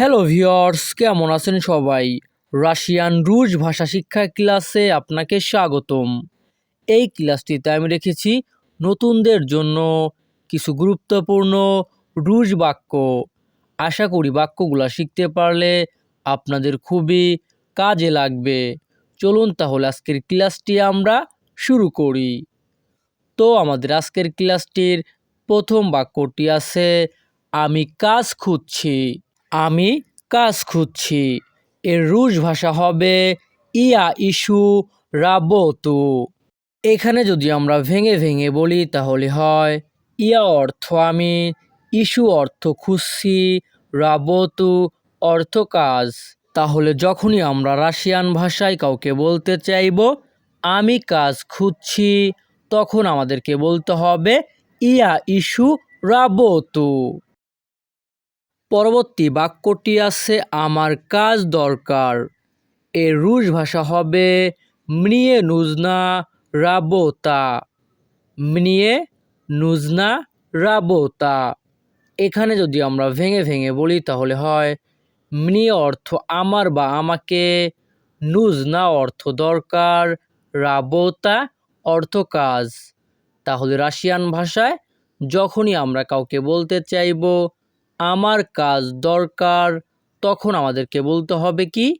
Hello viewers কেমন আছেন সবাই? রাশিয়ান রুশ ভাষা শিক্ষা ক্লাসে আপনাকে স্বাগতম। এই ক্লাসটিতে আমি রেখেছি নতুনদের জন্য কিছু গুরুত্বপূর্ণ রুশ বাক্য। আশা করি বাক্যগুলো শিখতে পারলে আপনাদের খুবই কাজে লাগবে। চলুন তাহলে আজকের ক্লাসটি আমরা শুরু করি। তো আমাদের আজকের ক্লাসটির প্রথম বাক্যটি আছে, আমি কাজ খুঁজছি। আমি কাজ খুঁজছি। এর রুশ ভাষা হবে, ইয়া ইস্যু রাবতু। এখানে যদি আমরা ভেঙে ভেঙে বলি তাহলে হয়, ইয়া অর্থ আমি ইস্যু অর্থ খুঁজছি, রাবতু অর্থ কাজ। তাহলে যখনই আমরা রাশিয়ান ভাষায় কাউকে বলতে চাইব, আমি কাজ খুঁজছি, তখন আমাদেরকে বলতে হবে, ইয়া ইস্যু রাবতু। পরবর্তী বাক্যটি আছে, আমার কাজ দরকার। এর রুশ ভাষা হবে মিয়ে নুজনা রাবোতা। মিয়ে নুজনা রাবোতা। এখানে যদি আমরা ভেঙে ভেঙে বলি, তাহলে হয়, মনিয়ে অর্থ আমার বা আমাকে। নুজনা অর্থ দরকার। রাবোতা অর্থ কাজ। তাহলে রাশিয়ান ভাষায় যখনই আমরা কাউকে বলতে চাইব আমার কাজ দরকার, তখন আমাদেরকে বলতে হবে কি?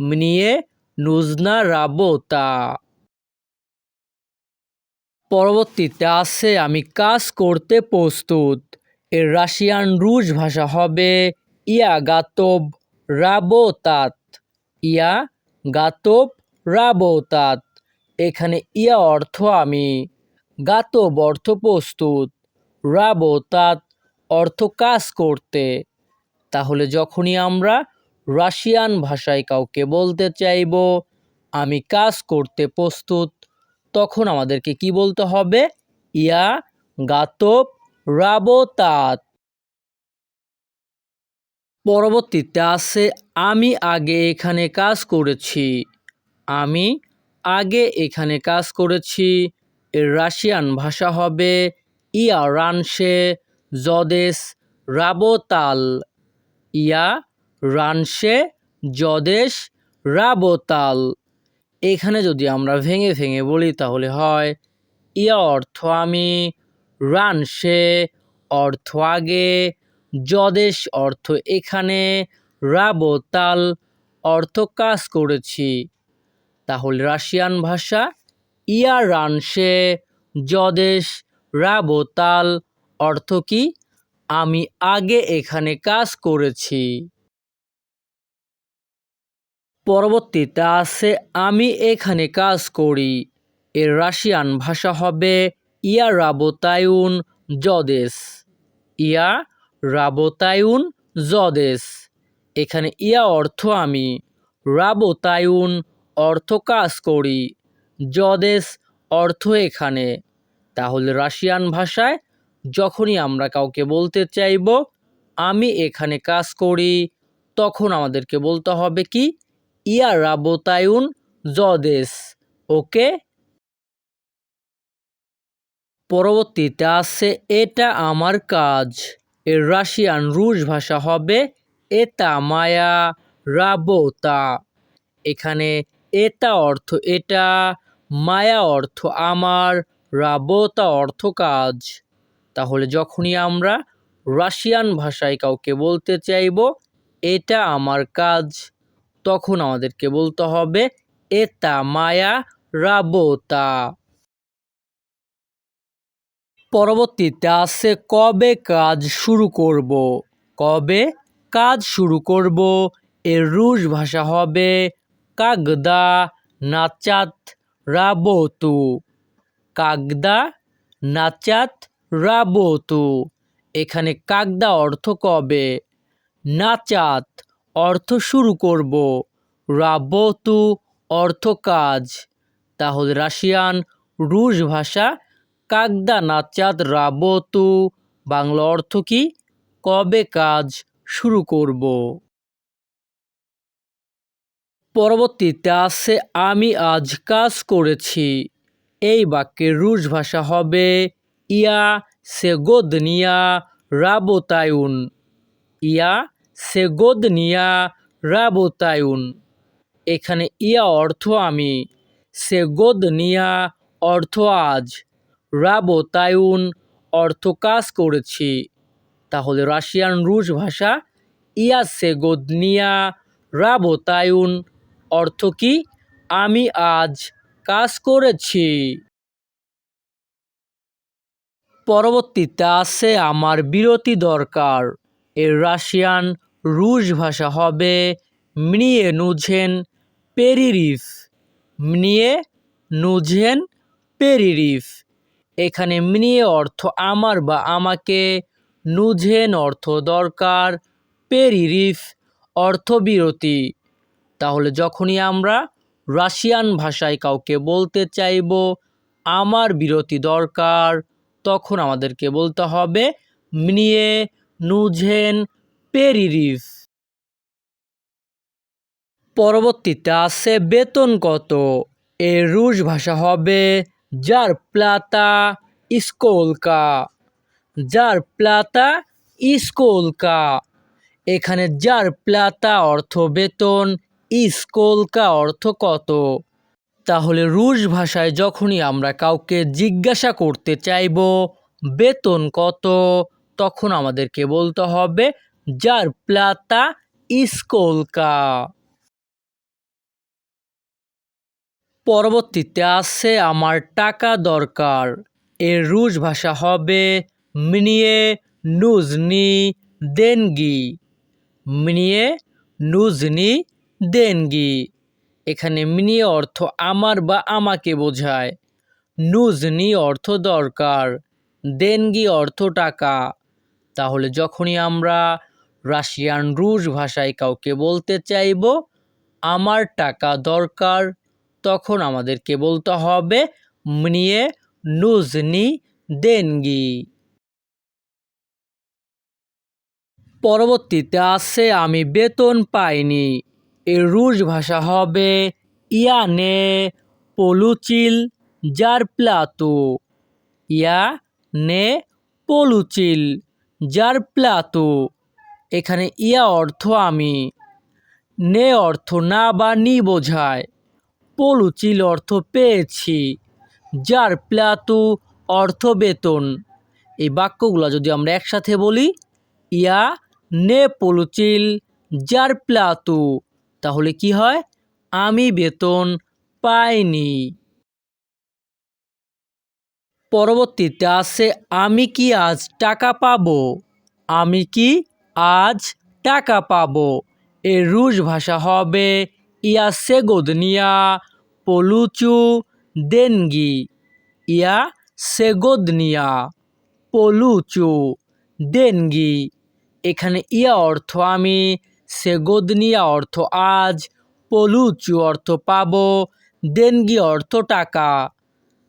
মনিয়ে নুজনা রাবোতা। পরবর্তীতে আছে, আমি কাজ করতে প্রস্তুত। এর রাশিয়ান রুশ ভাষা হবে ইয়া গাতব রাবোতাত। ইয়া গাতব রাবোতাত। এখানে ইয়া অর্থ আমি, গাতব অর্থ প্রস্তুত, রাবোতাত। অর্থ কাজ করতে। তাহলে যখনই আমরা রাশিয়ান ভাষায় কাউকে বলতে চাইব, আমি কাজ করতে প্রস্তুত, তখন আমাদেরকে কি বলতে হবে? ইয়া গাতব রাবোতাত। পরবর্তীতে আছে, আমি আগে এখানে কাজ করেছি, আমি আগে এখানে কাজ করেছি, এর রাশিয়ান ভাষা হবে, ইয়া রানসে জদেশ রাবোতাল। ইয়া রানসে জদেশ রাবোতাল। এখানে যদি আমরা ভেঙে ভেঙে বলি তাহলে হয়, ইয়া অর্থ আমি, রানসে অর্থ আগে জদেশ অর্থ এখানে, রাবোতাল অর্থ কাজ করেছি। তাহলে রাশিয়ান ভাষা, ইয়া রানসে জদেশ রাবোতাল অর্থ কি? আমি আগে এখানে কাজ করেছি। পরবর্তীতে আছে, আমি এখানে কাজ করি। এর রাশিয়ান ভাষা হবে, ইয়া রাবোতায়ুন জদেশ ইয়া রাবোতায়ুন জদেশ এখানে ইয়া অর্থ আমি। রাবোতায়ুন অর্থ কাজ করি। জদেশ অর্থ এখানে। তাহলে রাশিয়ান ভাষায় যখনই আমরা কাউকে বলতে চাইব, আমি এখানে কাজ করি, তখন আমাদেরকে বলতে হবে কি, ইয়া রাবোতায়ুন জদেশ ওকে? পরবর্তীতে আছে, এটা আমার কাজ, এর রাশিয়ান রুশ ভাষা হবে, এটা মায়া রাবোতা এখানে এটা অর্থ এটা, মায়া অর্থ আমার রাবোতা অর্থ কাজ তাহলে যখনই আমরা রাশিয়ান ভাষায় কাউকে বলতে চাইব, এটা আমার কাজ। তখন আমাদেরকে বলতে হবে, এটা মায়া রাবোতা। পরবর্তীতে আছে, কবে কাজ শুরু করব? কবে কাজ শুরু করব? এর রুশ ভাষা হবে, কাগদা নাচাত রাবতু। কাগদা নাচাত রাবোতু, এখানে কাকদা অর্থ কবে? নাচাত অর্থ শুরু করব। রাবতু অর্থ কাজ। তাহলে রাশিয়ান রুশ ভাষা কাকদা নাচাত রাবতু, বাংলা অর্থ কি? কবে কাজ শুরু করব? পরবর্তীতে আছে, আমি আজ কাজ করেছি। এই বাক্যের রুশ ভাষা হবে ইয়া সেগোদনিয়া রাবোতায়ুন ইয়া সেগোদনিয়া রাবোতায়ুন এখানে ইয়া অর্থ আমি। সেগোদনিয়া অর্থ আজ। রাবোতায়ুন অর্থ কাজ করেছি। তাহলে রাশিয়ান রুশ ভাষা ইয়া সেগোদনিয়া রাবোতায়ুন অর্থ কি? আমি আজ কাজ করেছি। পরবর্তীতে আছে আমার বিরতি দরকার। এর রাশিয়ান রুশ ভাষা হবে মনিয়ে নুঝেন পেরিরিফ। মনিয়ে নুঝেন পেরিরিফ। এখানে মনিয়ে অর্থ আমার বা আমাকে। নুঝেন অর্থ দরকার, পেরিরিফ অর্থ বিরতি। তাহলে যখনই আমরা রাশিয়ান ভাষায় কাউকে বলতে চাইব, আমার বিরতি দরকার। তখন আমাদেরকে বলতে হবে মনিয়ে নুঝেন পেরিরিফ। পরবর্তীতে আছে, বেতন কত? এর রুশ ভাষা হবে, যার প্লাতা স্কোলকা যার প্লাতা স্কোলকা এখানে যার প্লাতা অর্থ বেতন স্কোলকা অর্থ কত? তাহলে রুশ ভাষায় যখনই আমরা কাউকে জিজ্ঞাসা করতে চাইব, বেতন কত, তখন আমাদেরকে বলতে হবে, যার প্লাতা স্কোলকা পরবর্তীতে আছে, আমার টাকা দরকার। এর রুশ ভাষা হবে, মিনিয়ে নুজনি দেনগি। মিনিয়ে নুজনি দেনগি। এখানে মিনি অর্থ আমার বা আমাকে বোঝায়। নুজনি অর্থ দরকার দেনগি অর্থ টাকা। তাহলে যখনই আমরা রাশিয়ান রুশ ভাষায় কাউকে বলতে চাইব, আমার টাকা দরকার, তখন আমাদেরকে বলতে হবে মনিয়ে নুজনি দেনগি পরবর্তীতে আছে আমি বেতন পাইনি। এর রুশ ভাষা হবে ইয়ানে পলুচিল যার প্লাতু। ইয়া নে পলুচিল যার প্লাতু। এখানে ইয়া অর্থ আমি। নে অর্থ না বা নি বোঝায়। পলুচিল অর্থ পেয়েছি, যার প্লাতু অর্থ বেতন। এই বাক্যগুলো যদি আমরা একসাথে বলি ইয়া নে পলুচিল যার প্লাতু। তাহলে কি হয়? আমি বেতন পাইনি। পরবর্তীতে আছে, আমি কি আজ টাকা পাবো? আমি কি আজ টাকা পাবো? এর রুশ ভাষা হবে, ইয়া সেগোদনিয়া পলুচু দেনগি। ইয়া সেগোদনিয়া পলুচু দেনগি। এখানে ইয়া অর্থ আমি সেগোদনিয়া অর্থ আজ, পলুচু অর্থ পাবো, দেনগি অর্থ টাকা।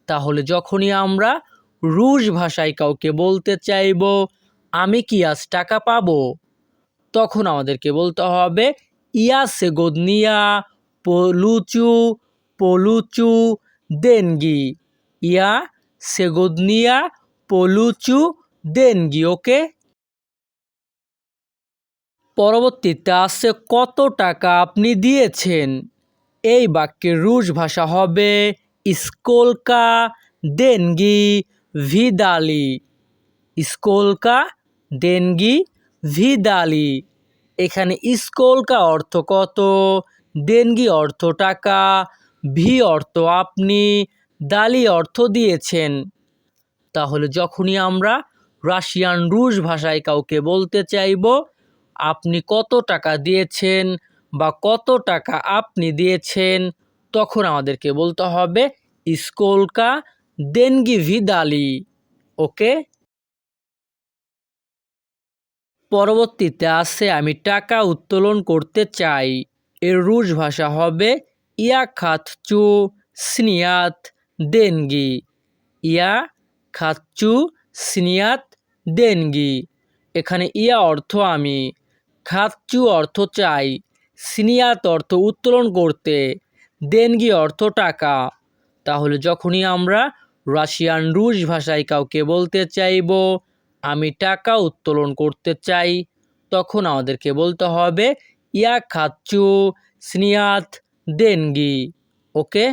তাহলে যখনই আমরা রুশ ভাষায় কাউকে বলতে চাইব, আমি কি আজ টাকা পাব? তখন আমাদেরকে বলতে হবে, ইয়া সেগোদনিয়া পলুচু পলুচু, দেনগি। ইয়া সেগোদনিয়া পলুচু, দেনগি, ওকে? পরবর্তীতে আছে কত টাকা আপনি দিয়েছেন। এই বাক্যের রুশ ভাষা হবে স্কোলকা দেনগি ভিদালি। স্কোলকা দেনগি ভিদালি। এখানে স্কোলকা অর্থ কত? দেনগি অর্থ টাকা, ভি অর্থ আপনি, দালি অর্থ দিয়েছেন। তাহলে যখনই আমরা রাশিয়ান রুশ ভাষায় কাউকে বলতে চাইব আপনি কত টাকা দিয়েছেন বা কত টাকা আপনি দিয়েছেন, তখন আমাদেরকে বলতে হবে স্কোলকা দেনগি ভিদালি। ওকে? পরবর্তীতে আছে, আমি টাকা উত্তোলন করতে চাই। এর রুশ ভাষা হবে, ইয়া খাতচু স্নিয়াত দেনগি। ইয়া খাচ্চু স্নিয়াত দেনগি। এখানে ইয়া অর্থ আমি। খাচ্চু অর্থ চাই, সিনিয়াত অর্থ উত্তোলন করতে, দেনগি অর্থ টাকা। তাহলে যখনই আমরা রাশিয়ান রুশ ভাষায় কাউকে বলতে চাইব, আমি টাকা উত্তোলন করতে চাই, তখন আমাদেরকে বলতে হবে, ইয়া খাচ্চু স্নিয়াত, দেনগি। ওকে?